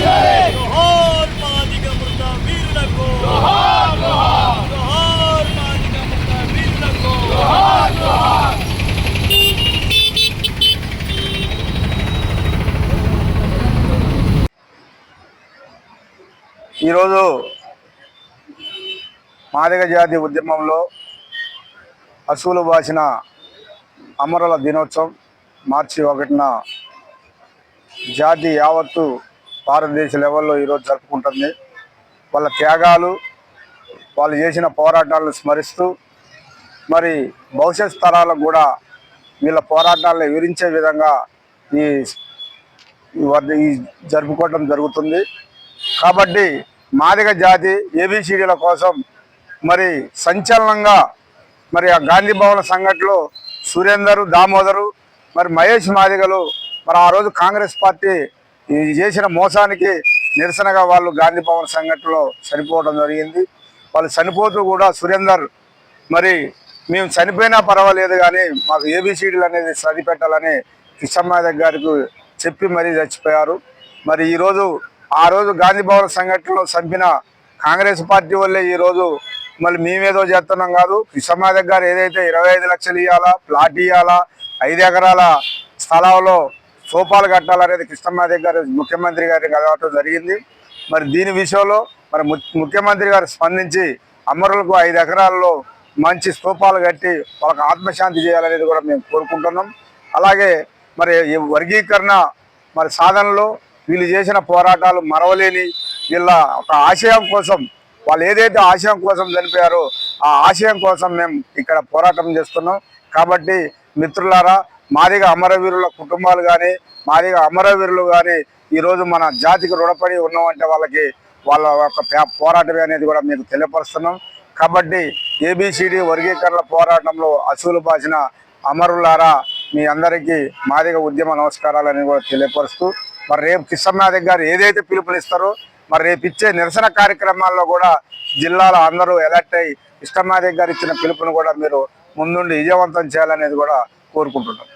Yeah! ఈరోజు మాదిగ జాతి ఉద్యమంలో అసూలు బాసిన అమరుల దినోత్సవం మార్చి ఒకటిన జాతి యావత్తు భారతదేశ లెవెల్లో ఈరోజు జరుపుకుంటుంది. వాళ్ళ త్యాగాలు వాళ్ళు చేసిన పోరాటాలను స్మరిస్తూ మరి భవిష్యత్ తరాలకు కూడా వీళ్ళ పోరాటాలను వివరించే విధంగా ఈ జరుపుకోవటం జరుపుకోవడం జరుగుతుంది. కాబట్టి మాదిగ జాతి ఏబిసిడీల కోసం మరి సంచలనంగా మరి ఆ గాంధీ భవన సంఘటనలో సురేందరు దామోదరు మరి మహేష్ మాదిగలు మరి ఆ రోజు కాంగ్రెస్ పార్టీ ఈ చేసిన మోసానికి నిరసనగా వాళ్ళు గాంధీ భవన్ సంఘటనలో చనిపోవడం జరిగింది. వాళ్ళు చనిపోతూ కూడా సురేందర్ మరి మేము చనిపోయినా పర్వాలేదు కానీ మాకు ఏబిసిడీలు అనేది చదివిపెట్టాలని కిషన్మాదక్ గారికి చెప్పి మరీ చచ్చిపోయారు. మరి ఈరోజు ఆ రోజు గాంధీ భవన్ సంఘటనలో చంపిన కాంగ్రెస్ పార్టీ వల్లే ఈరోజు మళ్ళీ మేమేదో చేస్తున్నాం కాదు. కృష్ణమా గారు ఏదైతే ఇరవై ఐదు లక్షలు ఇవ్వాలా ప్లాట్ ఇవ్వాలా ఐదు ఎకరాల స్థలాల్లో సోపాలు కట్టాలనేది కృష్ణమాదేవి గారు ముఖ్యమంత్రి గారికి కలవటం జరిగింది. మరి దీని విషయంలో మరి ము- ముఖ్యమంత్రి గారు స్పందించి అమరులకు ఐదు ఎకరాల్లో మంచి స్తూపాలు కట్టి వాళ్ళకి ఆత్మశాంతి చేయాలనేది కూడా మేము కోరుకుంటున్నాం. అలాగే మరి ఈ వర్గీకరణ మరి సాధనలో వీళ్ళు చేసిన పోరాటాలు మరవలేని వీళ్ళ ఒక ఆశయం కోసం వాళ్ళు ఏదైతే ఆశయం కోసం చనిపోయారో ఆ ఆశయం కోసం మేము ఇక్కడ పోరాటం చేస్తున్నాం. కాబట్టి మిత్రులారా మాదిగ అమరవీరుల కుటుంబాలు కానీ మాదిగ అమరవీరులు కానీ ఈరోజు మన జాతికి రుణపడి ఉన్నామంటే వాళ్ళకి వాళ్ళ యొక్క పోరాటమే అనేది కూడా మీకు తెలియపరుస్తున్నాం. కాబట్టి ఏబిసిడి వర్గీకరణ పోరాటంలో అసూలు పాసిన అమరులారా మీ అందరికీ మాదిగ ఉద్యమ నమస్కారాలని కూడా తెలియపరుస్తూ మరి రేపు కిషన్నాథ్ గారు ఏదైతే పిలుపునిస్తారో మరి రేపు ఇచ్చే నిరసన కార్యక్రమాల్లో కూడా జిల్లాలో అందరూ ఎలర్ట్ అయ్యి ఇష్టమాదేవి గారు ఇచ్చిన పిలుపును కూడా మీరు ముందుండి విజయవంతం చేయాలనేది కూడా కోరుకుంటున్నాం.